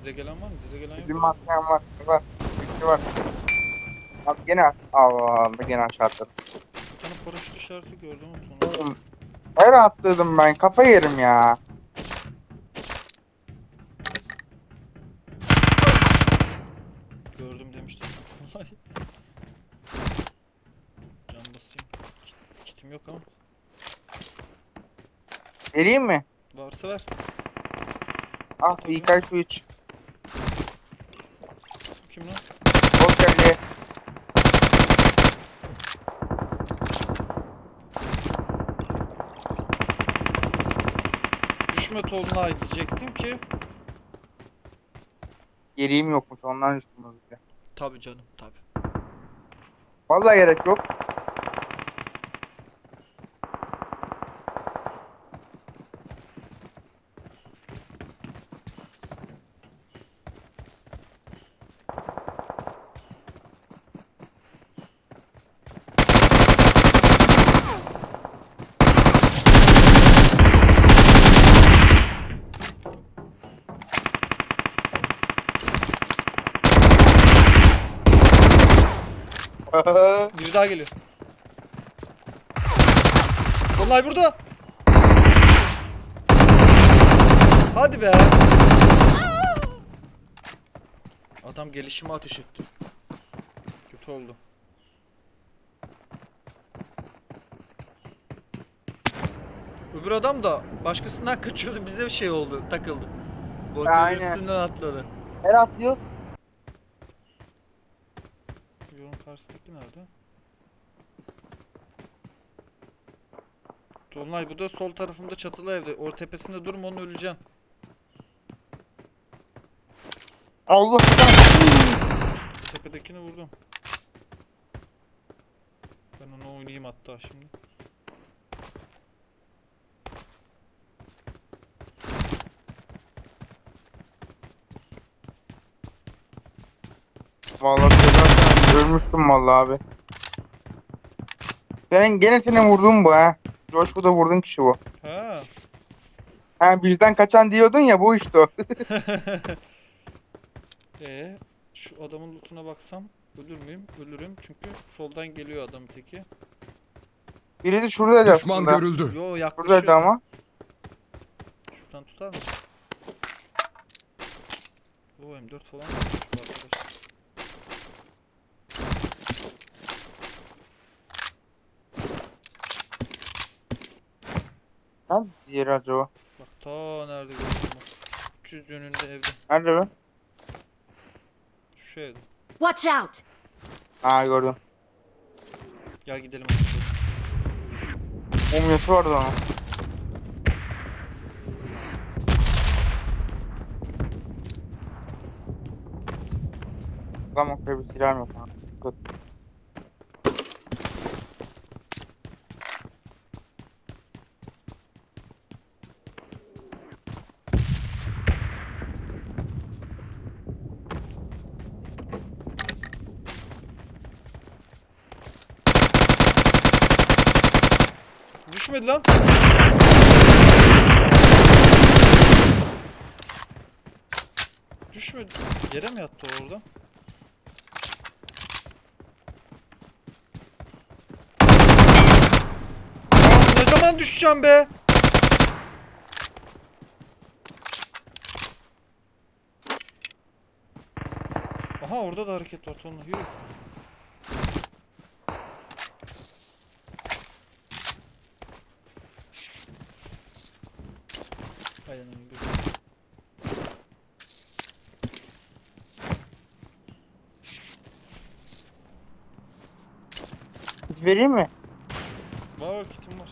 Size gelen var mı? Size gelen Bizim yok. var. Var. Üçlü var. Abi gene Allah Allah gene aşağı atladım. Bir tane paraşüt işareti gördüm ama sonra. Oğlum, Her atladım ben. Kafa yerim ya. Gördüm demiştim. Can basayım. Kitim yok ama. Vereyim mi? Varsa ver. Ah, ilk 3. Düşme Tolunay diyecektim ki. Geriğim yokmuş ondan üstüm hızlıca. Tabi canım tabi. Vallahi gerek yok. Biri daha geliyor. Tolunay burada. Hadi be. Adam gelişime ateş etti. Kötü oldu. Öbür adam da başkasından kaçıyordu bize bir şey oldu takıldı. Aynen. üstünden atladı. Her atlıyoruz. Yolun karşısındaki nerede? Dolunay bu da sol tarafımda çatılı evde. O tepesinde durma onu öleceksin. Allah Tepedekini vurdum. Ben onu oynayayım hatta şimdi. Vallahi ölmüştüm vallahi abi. Senin gene senin vurduğun bu ha. Coşku'da vurduğun kişi bu. Ha. Ha bizden kaçan diyordun ya bu işte o. Ee, şu adamın lootuna baksam ölür müyüm? Ölürüm çünkü soldan geliyor adam teki. Biri de şurada Düşman aslında. görüldü. Yo yaklaşıyor. Şuradaydı ama. Şuradan tutar mı? O M4 falan varmış bu arkadaş. Ha? Diğeri acaba. Bak ta nerede gördüm bak. 300 yönünde evde. Nerede be? Şu evde. Watch out! Ha gördüm. Gel gidelim. Mumyası vardı onun. Tamam bir silah yok. ha. Dur. Düşmedi lan. Düşmedi. Yere mi yattı orada? Aa, ne zaman düşeceğim be? Aha orada da hareket var Tonla yürü. Aynen öyle. Hiç vereyim mi? Var var kitim var.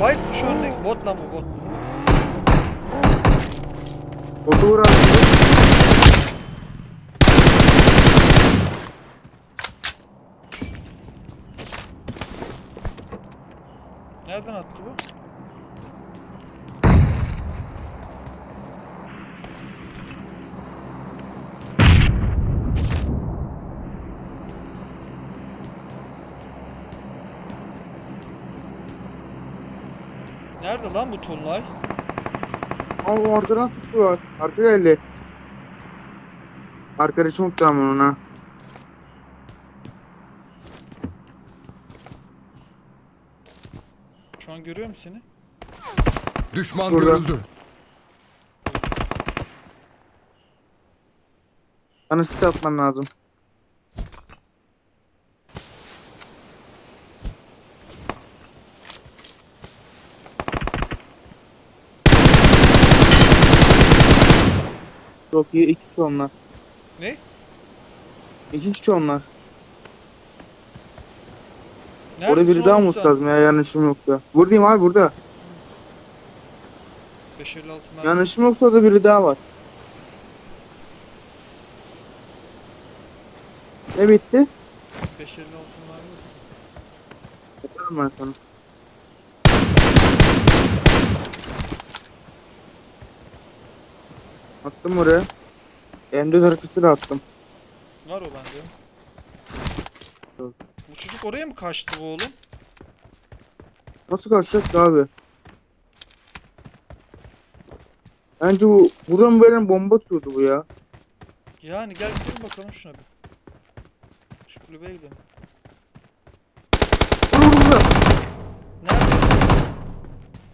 Hayır şu öndeki bot lan bu bot. Botu vur abi. Nereden attı bu? Nerede lan bu Tolunay? Aa o arkadan tutuyor. Arka geldi. Arkadaşım muhtemelen ona. Şu an görüyor musun seni? Düşman Burada. görüldü. Bana sit atman lazım. Çok iyi. iki kişi onlar. Ne? İki kişi onlar. Nerede Orada biri daha mı lazım ya yanlışım yoksa. Buradayım abi burada. 556 mermi. Yanlışım yoksa orada biri daha var. Ne bitti? 556 mermi. Yaparım ben sana. Attım oraya. M4 arkası da attım. Var o bende. Yok. Bu çocuk oraya mı kaçtı bu oğlum? Nasıl kaçacak ki abi? Bence bu buradan böyle bomba tutuyordu bu ya. Yani gel gidelim bakalım şuna bir. Şu kulübeye gidelim. Vur vur vur. Nerede?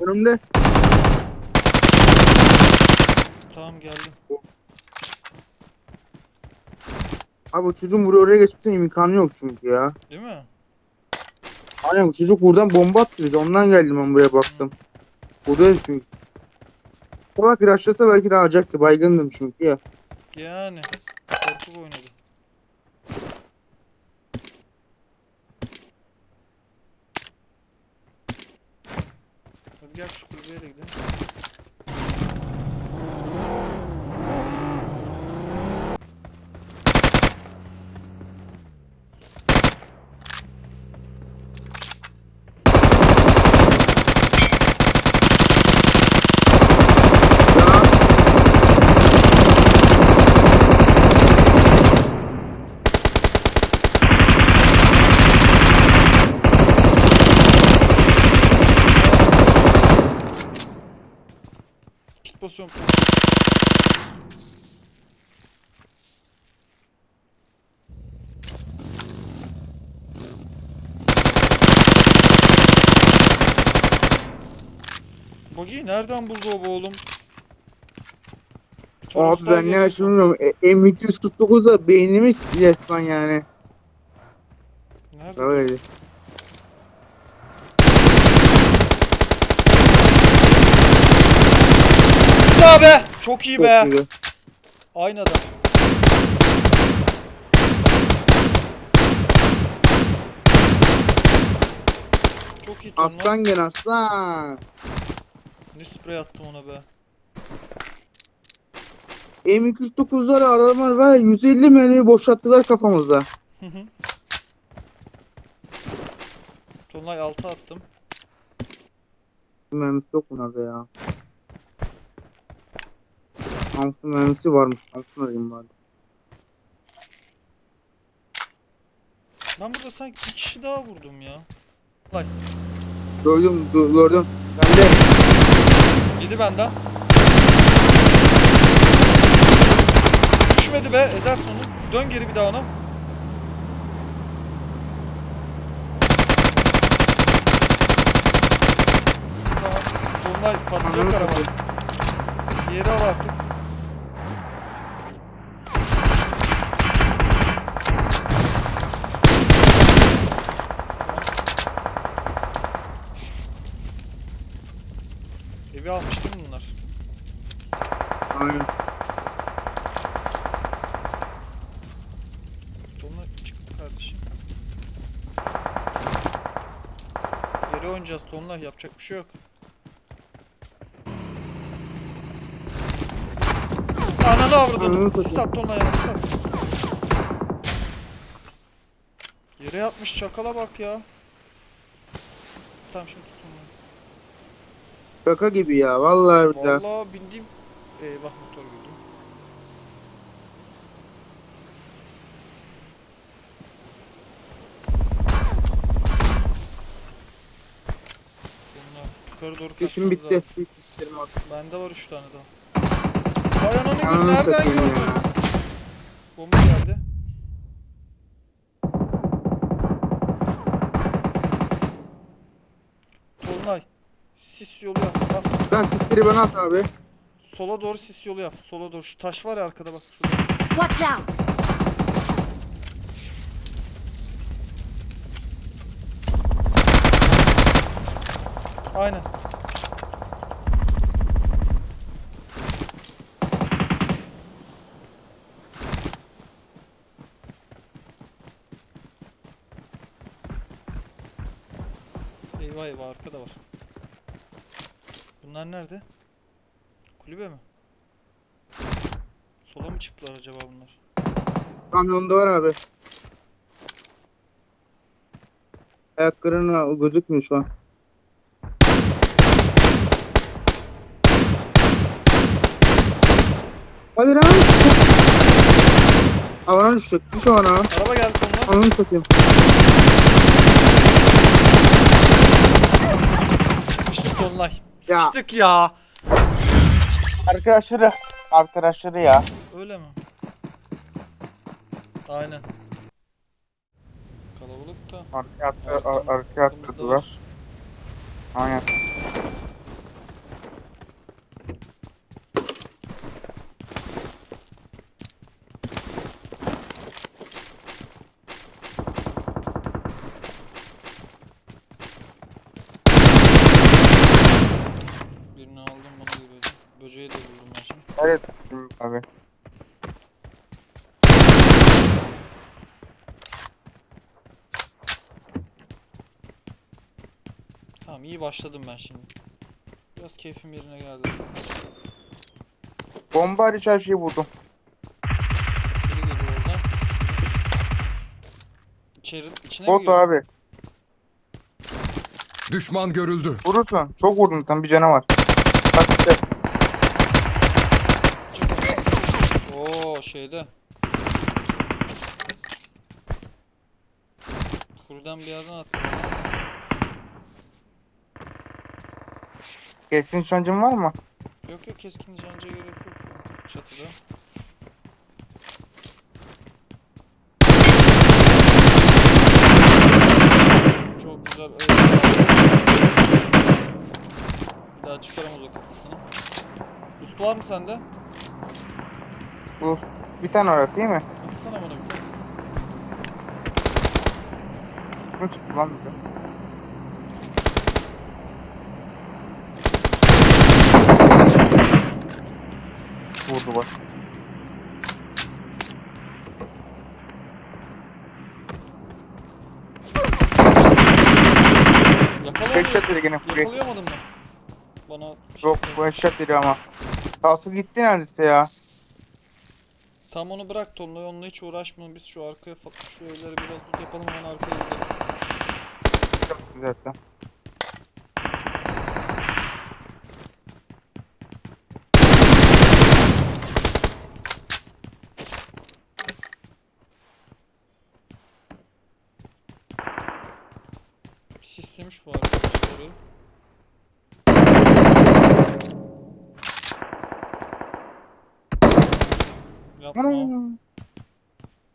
Önümde. Tamam geldim. Abi çocuğun buraya oraya geçmesine imkanı yok çünkü ya. Değil mi? Aynen bu çocuk buradan bomba attı bize. Ondan geldim ben buraya baktım. Buradayız çünkü. Sabah kiraşlasa belki de alacaktı. Baygındım çünkü ya. Yani. Korkuk oynadı. Hadi gel şu kulübeye de gidelim. Kit basıyorum. Bogi nereden buldu o bu oğlum? Abi ben ne açılmıyorum. E, M249'da beynimiz resmen yani. Nerede? Öyle. Ya be! Çok iyi Çok be! iyi. Aynı adam. Çok iyi. Aslan gel aslan. Ne sprey attım ona be. M249'ları aralar var 150 mermi boşalttılar kafamızda. Hı hı. Tonlay 6 attım. Mermisi yok bunlarda ya. Samsun mermisi varmış. Samsun arayayım bari. Ben burada sanki bir kişi daha vurdum ya. Vay. Gördüm, gö- gördüm. Ben de Yedi benden. Düşmedi be. Ezer sonu. Dön geri bir daha ona. Tamam. Tonlay patlayacak araba. Yeri al artık. Evi almış değil mi bunlar? Aynen. Tonla çıktı kardeşim. Geri oynayacağız Tonla yapacak bir şey yok. Ananı. Sis at Tonla ya at. Yere yatmış çakala bak ya. Tamam şimdi. Şaka gibi ya. Vallahi billahi. Vallahi bindiğim eyvah motor güldüm. Bunlar Yukarı doğru İşim bitti. artık. Bende var 3 tane daha. Vay ananı Ananı nereden satayım gördün? ya. Sis yolu yap. Bak. Sen sisleri bana at abi. Sola doğru sis yolu yap. Sola doğru. Şu taş var ya arkada bak. Şurada. Watch out! Aynen. Eyvah eyvah arkada var. Bunlar nerede? Kulübe mi? Sola mı çıktılar acaba bunlar? Kamyonda var abi. Ayaklarına gözükmüyor şu an. Hadi lan. Havana düştük. Düş havana. Araba geldi sonuna. Ananı satayım. Sıkıştık Dolunay. Ya. Sıkıştık ya. Arkadaşları. Arkadaşları ya. Öyle mi? Aynen. Kalabalık da. Arkaya attı, ar- arkaya attırdılar. Aynen. Birini aldım bana geliyordu. Böceği de buldum ben şimdi. Evet abi. Tamam iyi başladım ben şimdi. Biraz keyfim yerine geldi. Bomba hariç her şeyi vurdum. Biri geliyor oradan. İçeri, içine mi Bot giriyor? abi. Düşman görüldü. Vurursun. Çok vurdum tam bir canavar. Bak işte. Oo şeyde. Kurdan bir yerden attı. Kesin nişancın var mı? Yok yok keskin nişancıya gerek yok ya. Çatıda. Çok güzel öyle. Bir daha çıkaramaz o kafasını. Boost var mı sende? Bu bir tane var değil mi? Atsana bana bir tane. Bunu tuttu lan bize. Vurdu bak. Yakalayamıyor. Headshot dedi gene full. Yakalayamadın mı? Bana şey Yok bu headshot dedi ama. Kalsı gitti neredeyse ya. Tam onu bırak Tolunay onunla hiç uğraşmayalım. Biz şu arkaya şu evlere biraz loot yapalım hemen arkaya gidelim. Çok güzel Sistemiş bu arkadaşları. Yapma.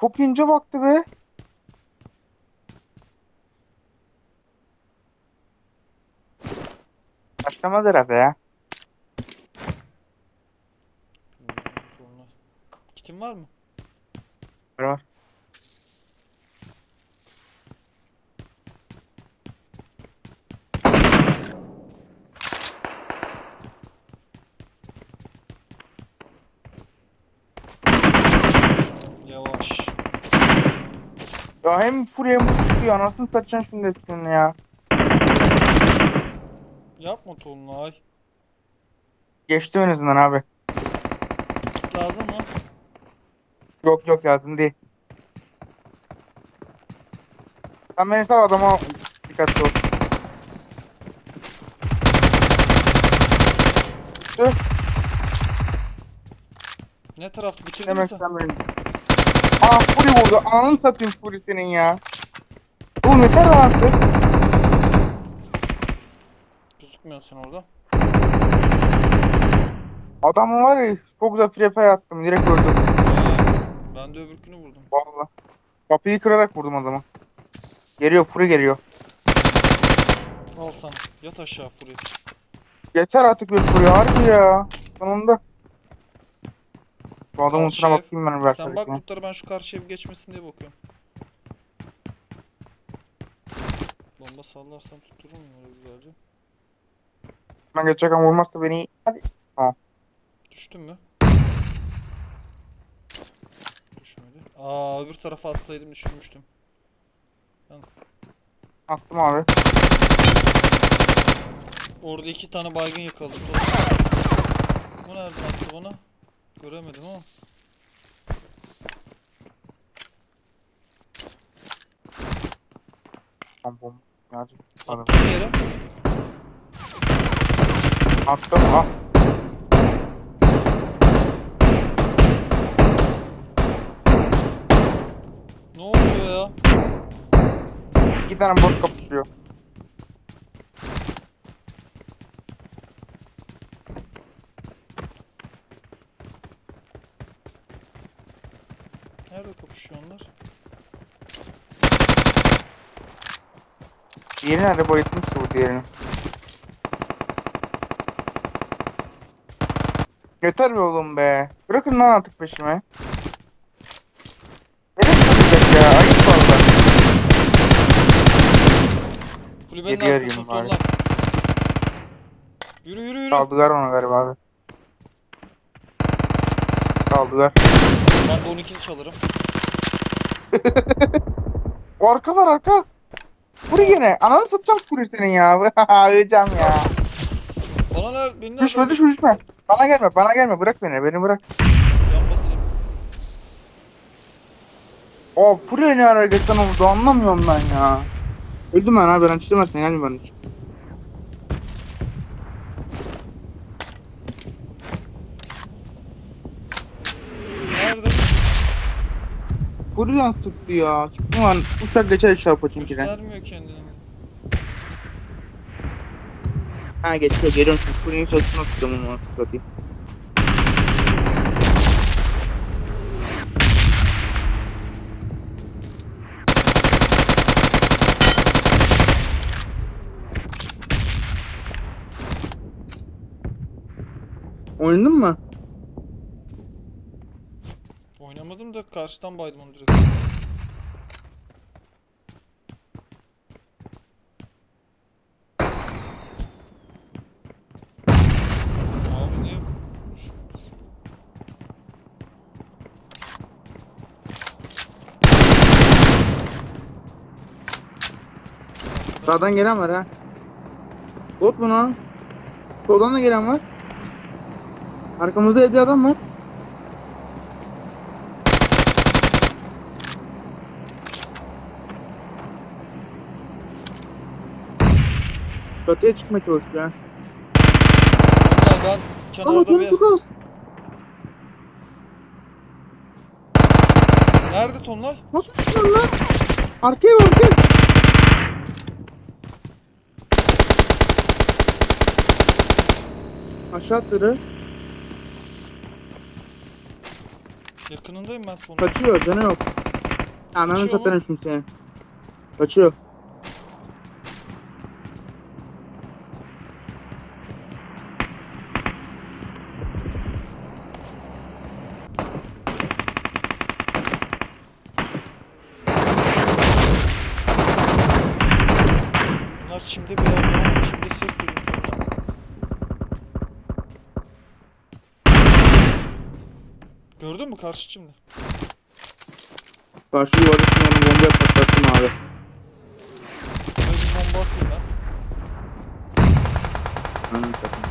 Çok ince baktı be. Başlamaz herhalde ya. Kitin var mı? Var var. Yavaş. Ya hem furya hem tutuyor anasını satacaksın şimdi hepsini ya. Yapma Tolunay. Geçtim en azından abi. Lazım mı? Yok yok lazım değil. Sen beni sal adama dikkatli ol. Dur. Ne tarafta bitirdin Demek sen? sen beni. Aa Fury vurdu. Ananı satayım Fury senin ya. Oğlum yeter sıkmıyorsun sen orada? Adamı var ya çok güzel free fire attım. Direkt öldüm. Ben de öbürkünü vurdum. Valla. Kapıyı kırarak vurdum adamı. Geliyor furi geliyor. Al sana. Yat aşağı Furi. Yeter artık bir furi harbi ya. Sonunda. Bu adamın Karşı üstüne ev. bakayım ben bir Sen bak lootlara ben şu karşı ev geçmesin diye bakıyorum. Bomba sallarsam tutturur muyum öyle güzelce? Ben geçerken vurmazsa beni hadi. Düştün mü? Düşmedi. Aa öbür tarafa atsaydım düşürmüştüm. Attım abi. Orada iki tane baygın yakaladık. Bu nereden attı bana? Göremedim ama. Tamam bomba. Hadi. Hadi. Attı bir yere. Attım ah. Ne oluyor ya? İki tane bot kapışıyor. Nerede kapışıyor onlar? Diğeri nerede bayıltmıştı bu diğerini. Yeter be oğlum be. Bırakın lan artık peşime. Benim tutacak ya. Ayıp valla. Kulübenin arayayım arkasında bari. turlar. Yürü yürü yürü. Kaldılar ona galiba abi. Kaldılar. Ben de 12'li çalarım. O arka var arka. Vur yine. Ananı satacağım kuru senin ya. Öleceğim ya. Bana ne? Beni Düşme düşme düşme. Bana gelme bana gelme. Bırak beni. Beni bırak. Can basayım. O Furya ne ara geçten oldu anlamıyorum ben ya. Öldüm ben abi ben çizemezsin gelme ben hiç. Nerede? Furya sıktı ya. Çıktım lan uçak geçer çarpı çünküden. Göstermiyor kendini. Ha geçiyor geliyorum şimdi Furya'nın çatısına tutacağım onu artık satayım. Oynadın mı? Oynamadım da karşıdan baydım onu direkt. Sağdan gelen var ha. Bot mu lan? Soldan da gelen var. Arkamızda evde adam var. Çatıya çıkmaya çalışıyor ha. Vallahi ben Ama kenarda canı bir... çok az. Nerede tonlar? Nasıl çıkıyorsun lan? Arkaya bak arkaya. Aşağı atladı. Yakınındayım ben tonlar. Kaçıyor canı yok. Ananı Kaçıyor mu? satarım şimdi seni. Kaçıyor. Bunlar çimde bir yerde ama çimde ses duydum tonlar. Gördün mü karşı çimde? Karşı yuvarda şimdi onu bombaya patlattım abi. Böyle bir bomba atayım ben. Ananı satayım.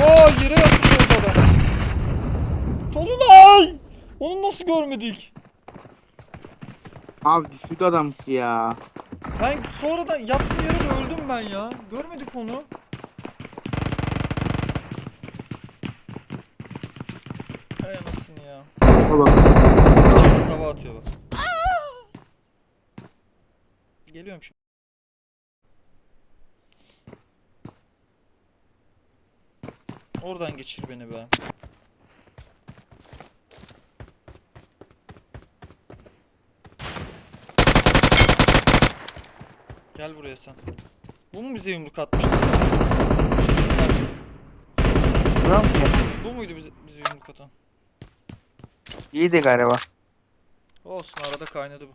Oo yere yatmış orada adam. Tolunay! Onu nasıl görmedik? Abi düşük adam ki ya. Ben sonradan yattığım yere de öldüm ben ya. Görmedik onu. Hay anasını Baba. Tava atıyor bak. Geliyorum şimdi. Oradan geçir beni be. Gel buraya sen. Bu mu bize yumruk atmıştı? Bu muydu bize, bize yumruk atan? İyiydi galiba. Olsun arada kaynadı bu.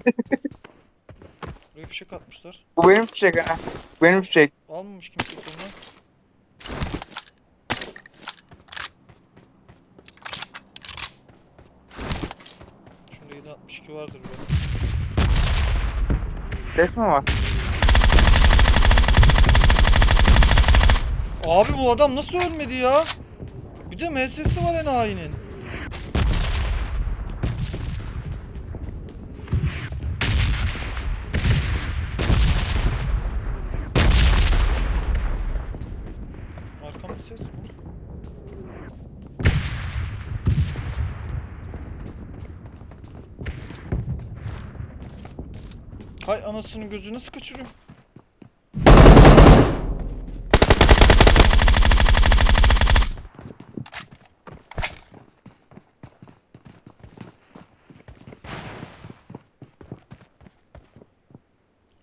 Buraya fişek atmışlar. Bu benim fişek ha. Benim fişek. Almamış kimse koluna. Şunda 762 vardır biraz. Ses mi var? Abi bu adam nasıl ölmedi ya? Bir de MS'si var en hainin. Arkamda ses mi var? Hay anasının gözü nasıl kaçırıyor?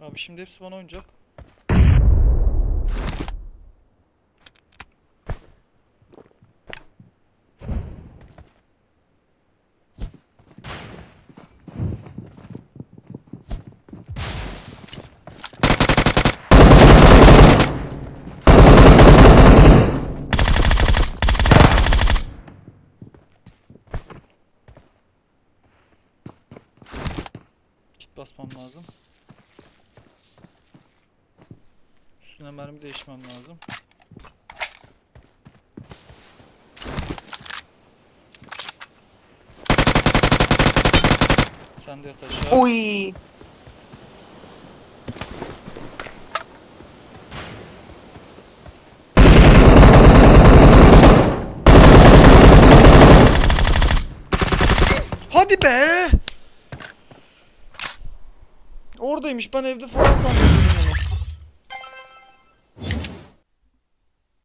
Abi şimdi hepsi bana oynayacak. Kit basmam lazım. Üstüne mermi değişmem lazım. Sen de yat aşağı. Uy. Hadi be! Oradaymış ben evde falan zannediyordum.